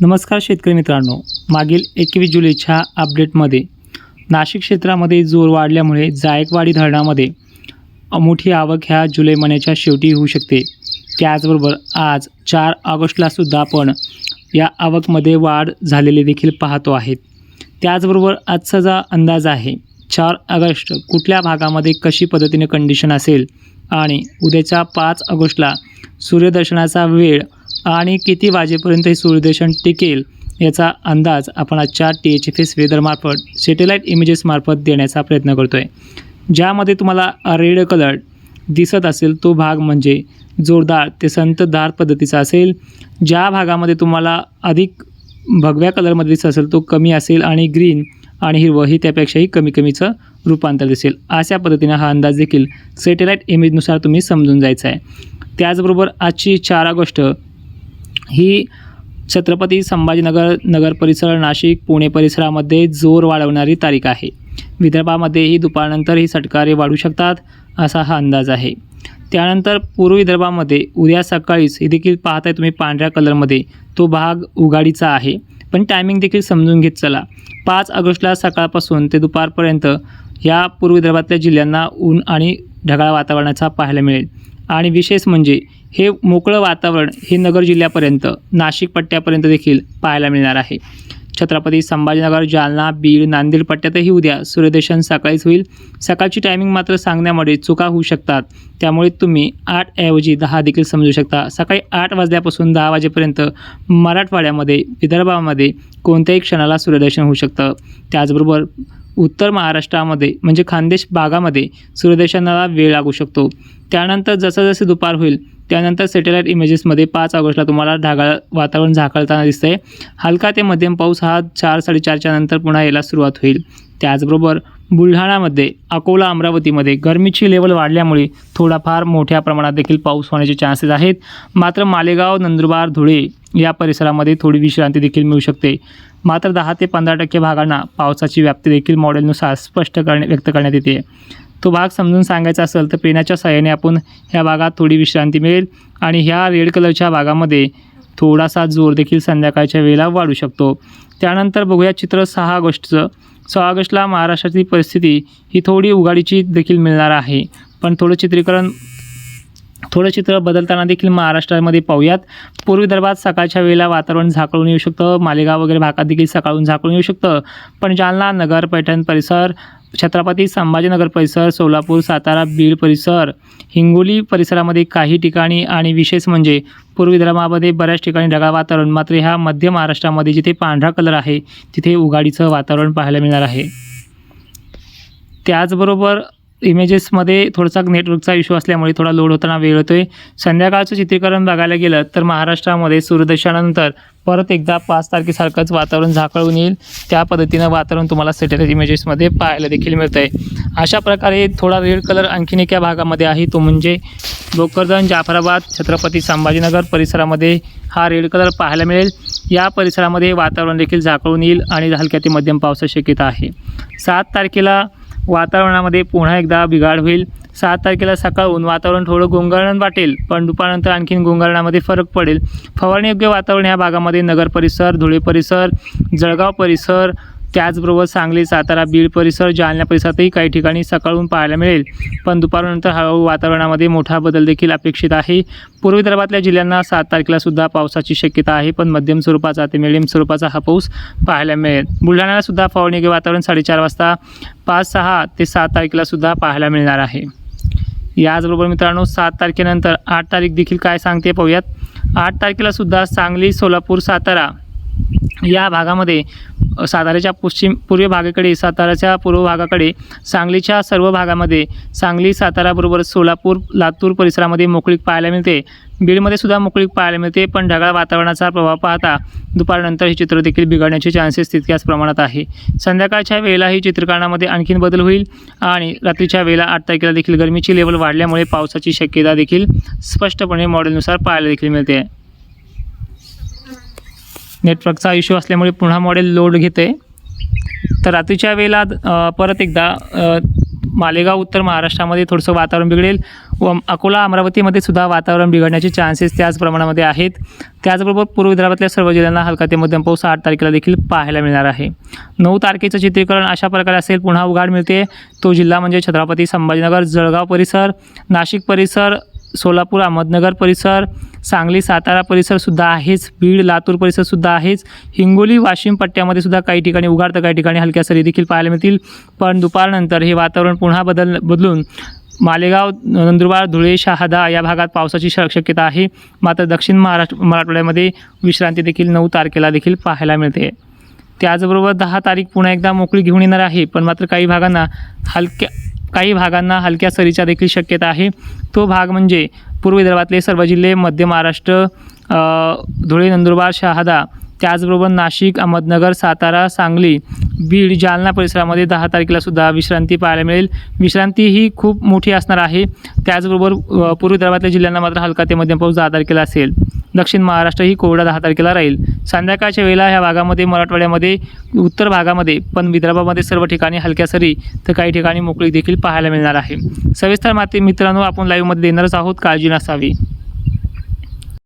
नमस्कार शेतकरी मित्रांनो. मागील एकवीस जुलैच्या अपडेटमध्ये नाशिक क्षेत्रामध्ये जोर वाढल्यामुळे जायकवाडी धरणामध्ये मोठी आवक ह्या जुलै महिन्याच्या शेवटी होऊ शकते. त्याचबरोबर आज चार ऑगस्टलासुद्धा आपण या आवकमध्ये वाढ झालेली देखील पाहतो आहेत त्याचबरोबर आजचा जो अंदाज आहे चार ऑगस्ट कुठल्या भागामध्ये कशी पद्धतीने कंडिशन असेल आणि उद्याच्या पाच ऑगस्टला सूर्यदर्शनाचा वेळ आणि किती वाजेपर्यंत हे सूर्यदर्शन टिकेल याचा अंदाज आपण आजच्या टी एच एफ एस वेदरमार्फत सॅटेलाईट इमेजेसमार्फत देण्याचा प्रयत्न करतो आहे ज्यामध्ये तुम्हाला रेड कलर दिसत असेल तो भाग म्हणजे जोरदार ते संतधार पद्धतीचा असेल. ज्या भागामध्ये तुम्हाला अधिक भगव्या कलरमध्ये दिसत असेल तो कमी असेल आणि ग्रीन आणि हिरवं ही त्यापेक्षाही कमी कमीचं रूपांतर दिसेल. अशा पद्धतीने हा अंदाज देखील सॅटेलाईट इमेजनुसार तुम्ही समजून जायचा आहे. त्याचबरोबर आजची चार ऑगस्ट ही छत्रपती संभाजीनगर नगर परिसर नाशिक पुणे परिसरामध्ये जोर वाढवणारी तारीख आहे. विदर्भामध्येही दुपारनंतर ही सटकारे वाढू शकतात असा हा अंदाज आहे. त्यानंतर पूर्व विदर्भामध्ये उद्या सकाळीच हे देखील पाहताय तुम्ही पांढऱ्या कलरमध्ये तो भाग उघाडीचा आहे. पण टायमिंग देखील समजून घेत चला. पाच ऑगस्टला सकाळपासून ते दुपारपर्यंत या पूर्व विदर्भातल्या जिल्ह्यांना ऊन आणि ढगाळ वातावरणाचा पाहायला मिळेल. आणि विशेष म्हणजे हे मोकळं वातावरण हे नगर जिल्ह्यापर्यंत नाशिक पट्ट्यापर्यंत देखील पाहायला मिळणार आहे. छत्रपती संभाजीनगर जालना बीड नांदेड पट्ट्यातही उद्या सूर्यदर्शन सकाळीच होईल. सकाळची टायमिंग मात्र सांगण्यामध्ये चुका होऊ शकतात. त्यामुळे तुम्ही आठऐवजी दहा देखील समजू शकता. सकाळी आठ वाजल्यापासून दहा वाजेपर्यंत मराठवाड्यामध्ये विदर्भामध्ये कोणत्याही क्षणाला सूर्यदर्शन होऊ शकतं. त्याचबरोबर उत्तर महाराष्ट्रामध्ये म्हणजे खानदेश भागामध्ये सूर्यदर्शनाला वेळ लागू शकतो. त्यानंतर जसं जसं दुपार होईल त्यानंतर सॅटेलाईट इमेजेसमध्ये पाच ऑगस्टला तुम्हाला ढगाळ वातावरण झाकळताना दिसतं आहे हलका ते मध्यम पाऊस हा चार साडेचारच्या नंतर पुन्हा यायला सुरुवात होईल. त्याचबरोबर बुलढाणामध्ये अकोला अमरावतीमध्ये गरमीची लेवल वाढल्यामुळे थोडाफार मोठ्या प्रमाणात देखील पाऊस होण्याचे चान्सेस आहेत. मात्र मालेगाव नंदुरबार धुळे या परिसरामध्ये थोडी विश्रांती देखील मिळू शकते. मात्र दहा ते पंधरा टक्के भागांना पावसाची व्याप्ती देखील मॉडेलनुसार स्पष्ट करणे व्यक्त करण्यात येते. तो भाग समजून सांगायचा असेल तर पेनाच्या सहाय्याने आपण ह्या भागात थोडी विश्रांती मिळेल आणि ह्या रेड कलरच्या भागामध्ये थोडासा जोर देखील संध्याकाळच्या वेळेला वाढू शकतो. त्यानंतर बघूया चित्र सहा ऑगस्टचं. सहा ऑगस्टला महाराष्ट्रातील परिस्थिती ही थोडी उघाडीची देखील मिळणार आहे. पण थोडं चित्रीकरण थोडं चित्र बदलताना देखील महाराष्ट्रामध्ये पाहूयात. पूर्व विदर्भात सकाळच्या वेळेला वातावरण झाकळून येऊ शकतं. मालेगाव वगैरे भागात देखील सकाळून झाकळून येऊ शकतं. पण जालना नगर पैठण परिसर छत्रपती संभाजीनगर परिसर सोलापूर सातारा बीड परिसर हिंगोली परिसरामध्ये काही ठिकाणी आणि विशेष म्हणजे पूर्व विदर्भामध्ये बऱ्याच ठिकाणी ढगाळ वातावरण. मात्र ह्या मध्य महाराष्ट्रामध्ये जिथे पांढरा कलर आहे तिथे उघाडीचं वातावरण पाहायला मिळणार आहे. त्याचबरोबर इमेजेसमध्ये थोडासा नेटवर्कचा इश्यू असल्यामुळे थोडा लोड होताना वेळ होतो आहे संध्याकाळचं चित्रीकरण बघायला गेलं तर महाराष्ट्रामध्ये सूर्यदर्शनानंतर परत एकदा पाच तारखेसारखंच वातावरण झाकळून येईल. त्या पद्धतीनं वातावरण तुम्हाला सॅटेलाईट इमेजेसमध्ये पाहायला देखील मिळतं आहे अशा प्रकारे थोडा रेड कलर आणखीन एका भागामध्ये आहे. तो म्हणजे भोकरदन जाफराबाद छत्रपती संभाजीनगर परिसरामध्ये हा रेड कलर पाहायला मिळेल. या परिसरामध्ये वातावरण देखील झाकळून येईल आणि हलक्या ते मध्यम पावसाची शक्यता आहे. सात तारखेला वातावरणामध्ये पुन्हा एकदा बिघाड होईल. सात तारखेला सकाळून वातावरण थोडं गोंगारण वाटेल पण दुपारनंतर आणखीन गोंगारणामध्ये फरक पडेल. फवारणीयोग्य वातावरण ह्या भागामध्ये नगर परिसर धुळे परिसर जळगाव परिसर त्याचबरोबर सांगली सातारा बीड परिसर जालना परिसरातही काही ठिकाणी सकाळून पाहायला मिळेल. पण दुपारनंतर हळूहळू वातावरणामध्ये मोठा बदल देखील अपेक्षित आहे. पूर्व विदर्भातल्या जिल्ह्यांना सात तारखेला सुद्धा पावसाची शक्यता आहे पण मध्यम स्वरूपाचा ते मिडियम स्वरूपाचा हा पाऊस पाहायला मिळेल. बुलढाण्याला सुद्धा फवारणीयोग्य वातावरण साडेचार वाजता पाच सहा ते सात तारखेला सुद्धा पाहायला मिळणार आहे. याचबरोबर मित्रांनो सात तारखेनंतर आठ तारीख देखील काय सांगते पाहूयात. आठ तारखेला सुद्धा सांगली सोलापूर सातारा या भागामध्ये साताऱ्याच्या पश्चिम पूर्व भागाकडे साताऱ्याच्या पूर्व भागाकडे सांगलीच्या सर्व भागामध्ये सांगली साताराबरोबर सोलापूर लातूर परिसरामध्ये मोकळीक पाहायला मिळते. बीडमध्ये सुद्धा मोकळीक पाहायला मिळते पण ढगाळ वातावरणाचा प्रभाव पाहता दुपारनंतर हे चित्र देखील बिघडण्याचे चान्सेस तितक्याच प्रमाणात आहे. संध्याकाळच्या वेळेलाही चित्रकारणामध्ये आणखीन बदल होईल आणि रात्रीच्या वेळेला आठ तारखेला देखील गरमीची लेवल वाढल्यामुळे पावसाची शक्यता देखील स्पष्टपणे मॉडेलनुसार पाहायला देखील मिळते. नेटवर्कचा इश्यू असल्यामुळे पुन्हा मॉडेल लोड घेते. तर रात्रीच्या वेळेला परत एकदा मालेगाव उत्तर महाराष्ट्रामध्ये थोडंसं वातावरण बिघडेल व अकोला अमरावतीमध्ये सुद्धा वातावरण बिघडण्याचे चान्सेस त्याच प्रमाणामध्ये आहेत. त्याचबरोबर पूर्व विदर्भातल्या सर्व जिल्ह्यांना हलका ते मध्यम पाऊस आठ तारखेला देखील पाहायला मिळणार आहे. नऊ तारखेचं चित्रीकरण अशा प्रकारे असेल पुन्हा उघाड मिळते. तो जिल्हा म्हणजे छत्रपती संभाजीनगर जळगाव परिसर नाशिक परिसर सोलापूर अहमदनगर परिसर सांगली सातारा परिसरसुद्धा आहेच बीड लातूर परिसरसुद्धा आहेच हिंगोली वाशिम पट्ट्यामध्ये सुद्धा काही ठिकाणी उघाड तर काही ठिकाणी हलक्या सरी देखील पाहायला मिळतील. पण दुपारनंतर हे वातावरण पुन्हा बदल बदलून मालेगाव नंदुरबार धुळे शहादा या भागात पावसाची श शक्यता आहे. मात्र दक्षिण महाराष्ट्र मराठवाड्यामध्ये विश्रांती देखील नऊ तारखेला देखील पाहायला मिळते. त्याचबरोबर दहा तारीख पुन्हा एकदा मोकळी घेऊन येणार आहे पण मात्र काही भागांना हलक्या काही भागांना हलक्या सरीच्या देखील शक्यता आहे. तो भाग म्हणजे पूर्व विदर्भातले सर्व जिल्हे मध्य महाराष्ट्र धुळे नंदुरबार शहादा त्याचबरोबर नाशिक अहमदनगर सातारा सांगली बीड जालना परिसरामध्ये दहा तारखेला सुद्धा विश्रांती पाहायला मिळेल. विश्रांती ही खूप मोठी असणार आहे. त्याचबरोबर पूर्व विदर्भातल्या जिल्ह्यांना मात्र हलका ते मध्यम पाऊस दहा तारखेला असेल. दक्षिण महाराष्ट्र ही कोरडा दहा तारखेला राहील. संध्याकाळच्या वेळेला ह्या भागामध्ये मराठवाड्यामध्ये उत्तर भागामध्ये पण विदर्भामध्ये सर्व ठिकाणी हलक्या सरी तर काही ठिकाणी मोकळी देखील पाहायला मिळणार आहे. सविस्तर माती मित्रांनो आपण लाईव्हमध्ये देणारच आहोत. काळजी नसावी.